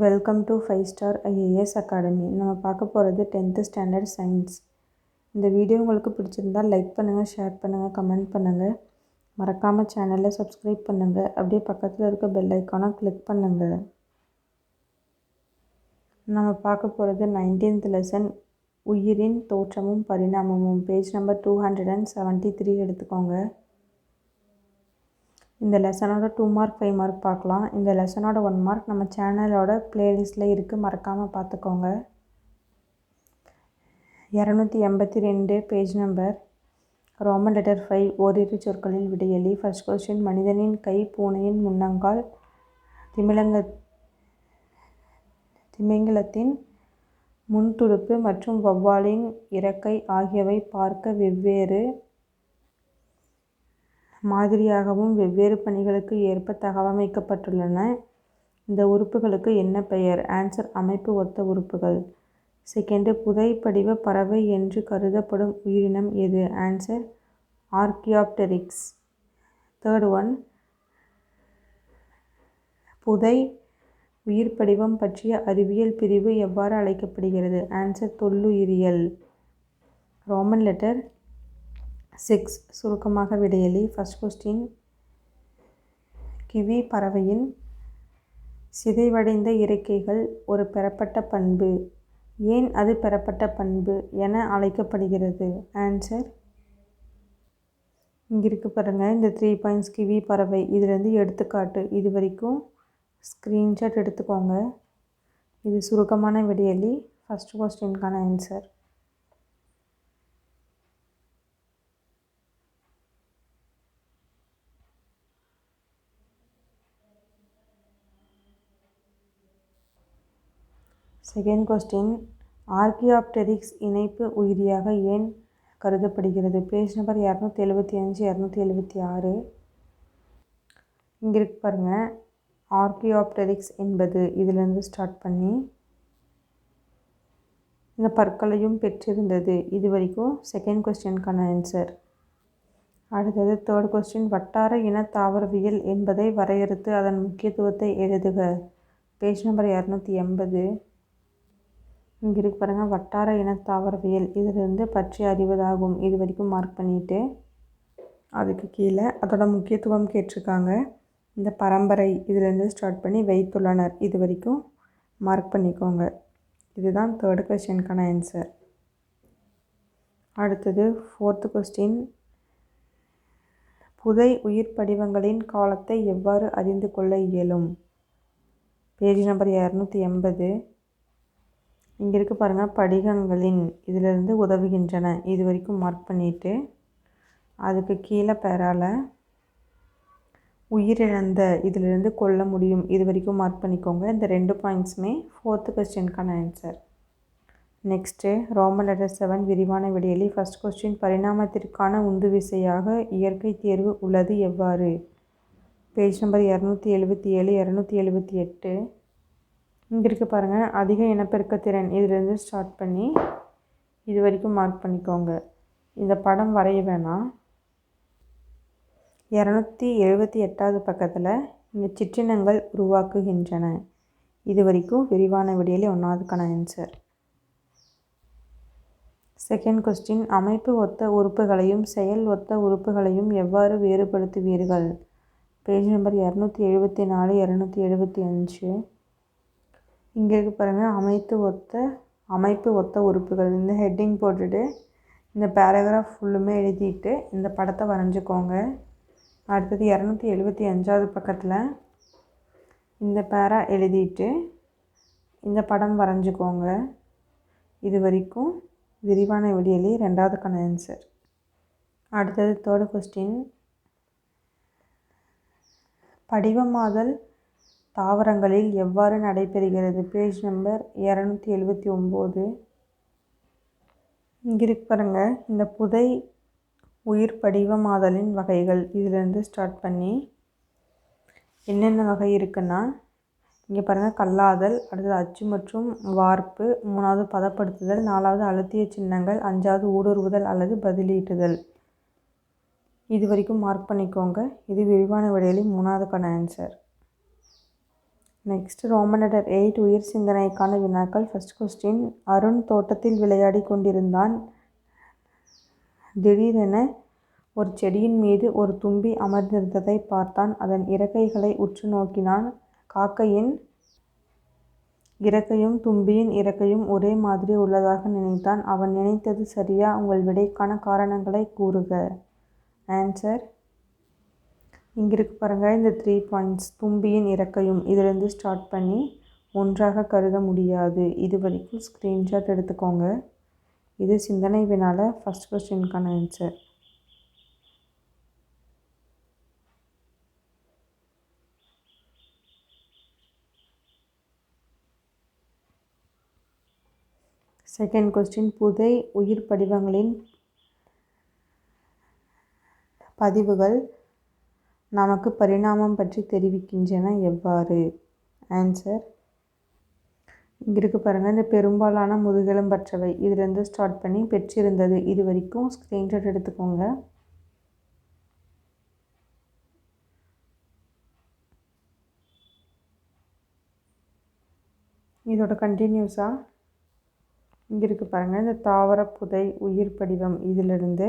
Welcome to five star IAS academy நம்ம பார்க்க போகிறது டென்த்து ஸ்டாண்டர்ட் சயின்ஸ் இந்த வீடியோ உங்களுக்கு பிடிச்சிருந்தால் லைக் பண்ணுங்கள் ஷேர் பண்ணுங்கள் கமெண்ட் பண்ணுங்கள் மறக்காமல் சேனலை சப்ஸ்கிரைப் பண்ணுங்கள் அப்படியே பக்கத்தில் இருக்க பெல் ஐக்கானை கிளிக் பண்ணுங்கள் நம்ம பார்க்க போகிறது நைன்டீன்த் லெசன் உயிரின் தோற்றமும் பரிணாமமும். Page number two hundred and seventy three எடுத்துக்கோங்க. இந்த லெசனோட டூ மார்க் ஃபைவ் மார்க் பார்க்கலாம். இந்த லெசனோட ஒன் மார்க் நம்ம சேனலோட ப்ளேலிஸ்ட்டில் இருக்குது மறக்காமல் பார்த்துக்கோங்க. இரநூத்தி எண்பத்தி ரெண்டு page number Roman letter five ஓரிரு சொற்களில் விடையலி. ஃபர்ஸ்ட் கொஸ்டின் மனிதனின் கை பூனையின் முன்னங்கால் திமிலங்க திமிங்கலத்தின் முன்துடுப்பு மற்றும் வௌவாலின் இறக்கை ஆகியவை பார்க்க வெவ்வேறு. மாதிரியாகவும் வெவ்வேறு பணிகளுக்கு ஏற்ப தகவமைக்கப்பட்டுள்ளன. இந்த உறுப்புகளுக்கு என்ன பெயர்? ஆன்சர் அமைப்பு ஒத்த உறுப்புகள். செகண்டு புதைப்படிவ பறவை என்று கருதப்படும் உயிரினம் எது? ஆன்சர் ஆர்கியாப்டெரிக்ஸ். தேர்ட் ஒன் புதை உயிர் படிவம் பற்றிய அறிவியல் பிரிவு எவ்வாறு அழைக்கப்படுகிறது? ஆன்சர் தொல்லுயிரியல். Roman letter six. சுருக்கமாக விடையலி. ஃபஸ்ட் கொஸ்டின் கிவி பறவையின் சிதைவடைந்த இறக்கைகள் ஒரு பெறப்பட்ட பண்பு. ஏன் அது பெறப்பட்ட பண்பு என அழைக்கப்படுகிறது? ஆன்சர் இங்கே இருக்கு பாருங்கள் இந்த த்ரீ பாயிண்ட்ஸ் கிவி பறவை. இதுலேருந்து எடுத்துக்காட்டு. இது வரைக்கும் ஸ்க்ரீன்ஷாட் எடுத்துக்கோங்க. இது சுருக்கமான விடையலி. ஃபஸ்ட் கொஸ்டின்கான ஆன்சர் செகண்ட் கொஸ்டின் ஆர்கியாப்டெரிக்ஸ் இணைப்பு உயிரியாக ஏன் கருதப்படுகிறது? பேஜ் நம்பர் இரநூத்தி எழுபத்தி அஞ்சு இரநூத்தி எழுபத்தி ஆறு இங்கே இருக்கு பாருங்கள் ஆர்கியாப்டெரிக்ஸ் என்பது இதிலிருந்து ஸ்டார்ட் பண்ணி இந்த பற்களையும் பெற்றிருந்தது. இது வரைக்கும் செகண்ட் கொஸ்டினுக்கான ஆன்சர் அடுத்தது தேர்ட் கொஸ்டின் வட்டார இன தாவரவியல் என்பதை வரையறுத்து அதன் முக்கியத்துவத்தை எழுதுக. பேஜ் நம்பர் இரநூத்தி எண்பது. இங்கே இருக்கு பாருங்கள் வட்டார இன தாவரவியல் இதிலிருந்து பற்றி அறிவதாகும். இது வரைக்கும் மார்க் பண்ணிவிட்டு அதுக்கு கீழே அதோட முக்கியத்துவம் கேட்டிருக்காங்க. இந்த பரம்பரை இதிலேருந்து ஸ்டார்ட் பண்ணி வைத்துள்ளனர். இது வரைக்கும் மார்க் பண்ணிக்கோங்க. இதுதான் தேர்டு கொஸ்டினுக்கான ஆன்சர் அடுத்தது ஃபோர்த்து கொஸ்டின் புதை உயிர் படிவங்களின் காலத்தை எவ்வாறு அறிந்து கொள்ள இயலும்? பேஜ் நம்பர் இரநூத்தி எண்பது. இங்கே இருக்க பாருங்கள் படிகங்களின் இதிலிருந்து உதவுகின்றன. இது வரைக்கும் மார்க் பண்ணிவிட்டு அதுக்கு கீழே பெறால உயிரிழந்த இதிலிருந்து கொல்ல முடியும். இது வரைக்கும் மார்க் பண்ணிக்கோங்க. இந்த ரெண்டு பாயிண்ட்ஸுமே fourth கொஸ்டினுக்கான answer next Roman letter seven விரிவான விடையிலே. ஃபஸ்ட் கொஸ்டின் பரிணாமத்திற்கான உந்து விசையாக இயற்கை தேர்வு உள்ளது எவ்வாறு? பேஜ் நம்பர் இரநூத்தி எழுபத்தி ஏழு இரநூத்தி எழுபத்தி எட்டு. இங்கே இருக்க பாருங்கள் அதிக இனப்பெருக்க திறன். இதிலேருந்து ஸ்டார்ட் பண்ணி இது வரைக்கும் மார்க் பண்ணிக்கோங்க. இந்த படம் வரைய வேணாம். இரநூத்தி எழுபத்தி எட்டாவது பக்கத்தில் இந்த சிற்றினங்கள் உருவாக்குகின்றன. இது வரைக்கும் விரிவான விடையிலே ஒன்றாவதுக்கான ஆன்சர் செகண்ட் கொஸ்டின் அமைப்பு ஒத்த உறுப்புகளையும் செயல் ஒத்த உறுப்புகளையும் எவ்வாறு வேறுபடுத்துவீர்கள்? பேஜ் நம்பர் இரநூத்தி எழுபத்தி நாலு இரநூத்தி எழுபத்தி அஞ்சு. இங்கே இருக்க பாருங்கள் அமைத்து ஒத்த அமைப்பு ஒத்த உறுப்புகள். இந்த ஹெட்டிங் போட்டுட்டு இந்த பேராகிராஃப் ஃபுல்லுமே எழுதிட்டு இந்த படத்தை வரைஞ்சிக்கோங்க. அடுத்தது இரநூத்தி எழுபத்தி அஞ்சாவது பக்கத்தில் இந்த பேரா எழுதிட்டு இந்த படம் வரைஞ்சிக்கோங்க. இது வரைக்கும் விரிவான விடியலி ரெண்டாவதுக்கான ஆன்சர் அடுத்தது தேர்டு கொஸ்டின் படிவமாதல் தாவரங்களில் எவ்வாறு நடைபெறுகிறது? பேஜ் நம்பர் இரநூத்தி எழுபத்தி ஒம்பது. இங்கே இருக்கு பாருங்கள் இந்த புதை உயிர் படிவமாதலின் வகைகள். இதிலேருந்து ஸ்டார்ட் பண்ணி என்னென்ன வகை இருக்குன்னா இங்கே பாருங்கள் கல்லாதல் அடுத்தது அச்சு மற்றும் வார்ப்பு மூணாவது பதப்படுத்துதல் நாலாவது அழுத்திய சின்னங்கள் அஞ்சாவது ஊடுருவுதல் அல்லது பதிலீட்டுதல். இது வரைக்கும் மார்க் பண்ணிக்கோங்க. இது விரிவான விடையிலே மூணாவதுக்கான answer next Roman letter eight உயிர் சிந்தனைக்கான வினாக்கள். ஃபஸ்ட் கொஸ்டின் அருண் தோட்டத்தில் விளையாடி கொண்டிருந்தான். திடீரென ஒரு செடியின் மீது ஒரு தும்பி அமர்ந்திருந்ததை பார்த்தான். அதன் இறக்கைகளை உற்று நோக்கினான். காக்கையின் இறக்கையும் தும்பியின் இறக்கையும் ஒரே மாதிரி உள்ளதாக நினைத்தான். அவன் நினைத்தது சரியா? உங்கள் விடைக்கான காரணங்களை கூறுக. ஆன்சர் இங்கே இருக்கு பாருங்கள் இந்த த்ரீ பாயிண்ட்ஸ் தும்பியின் இறக்கையும். இதிலேருந்து ஸ்டார்ட் பண்ணி ஒன்றாக கருத முடியாது. இது வரைக்கும் ஸ்க்ரீன்ஷாட் எடுத்துக்கோங்க. இது சிந்தனை வினால ஃபஸ்ட் கொஸ்டினுக்கான ஆன்சர் செகண்ட் கொஸ்டின் புதை உயிர் படிவங்களின் பதிவுகள். நமக்கு பரிணாமம் பற்றி தெரிவிக்கின்றன எவ்வாறு? ஆன்சர் இங்கே இருக்கு பாருங்கள் இந்த பெரும்பாலான முதுகெலும்பற்றவை இதுலேருந்து ஸ்டார்ட் பண்ணி பெற்றிருந்தது இது வரைக்கும் ஸ்க்ரீன்ஷாட் எடுத்துக்கோங்க. இதோட கண்டினியூஸாக இங்கே இருக்குது பாருங்கள் இந்த தாவர புதை உயிர் படிவம் இதிலிருந்து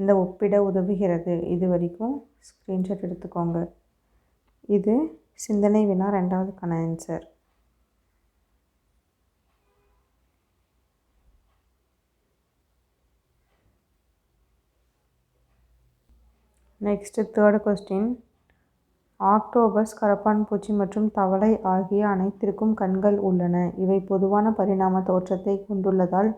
இந்த ஒப்பிட உதவுகிறது. இது வரைக்கும் ஸ்க்ரீன்ஷாட் எடுத்துக்கோங்க. இது சிந்தனை வினா ரெண்டாவதுக்கான answer next third question octopus கரப்பான் பூச்சி மற்றும் தவளை ஆகிய அனைத்திற்கும் கண்கள் உள்ளன. இவை பொதுவான பரிணாம தோற்றத்தை கொண்டுள்ளதால்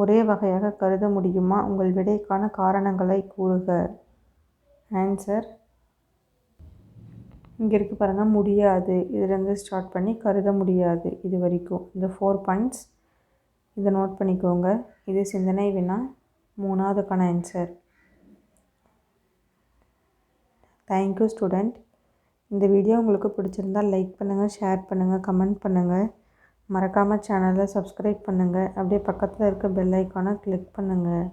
ஒரே வகையாக கருத முடியுமா? உங்கள் விடைக்கான காரணங்களை கூறுக. ஆன்சர் இங்கே இருக்குது பாருங்கள் முடியாது. இதுலேருந்து ஸ்டார்ட் பண்ணி கருத முடியாது இது வரைக்கும். இந்த ஃபோர் பாயிண்ட்ஸ் இதை நோட் பண்ணிக்கோங்க. இது சிந்தனை வினா மூணாவதுக்கான ஆன்சர் தேங்க்யூ ஸ்டூடெண்ட் இந்த வீடியோ உங்களுக்கு பிடிச்சிருந்தால் லைக் பண்ணுங்கள் ஷேர் பண்ணுங்கள் கமெண்ட் பண்ணுங்கள் மறக்காமல் சேனலை சப்ஸ்கிரைப் பண்ணுங்கள் அப்படியே பக்கத்தில் இருக்க பெல் ஐக்கானை கிளிக் பண்ணுங்கள்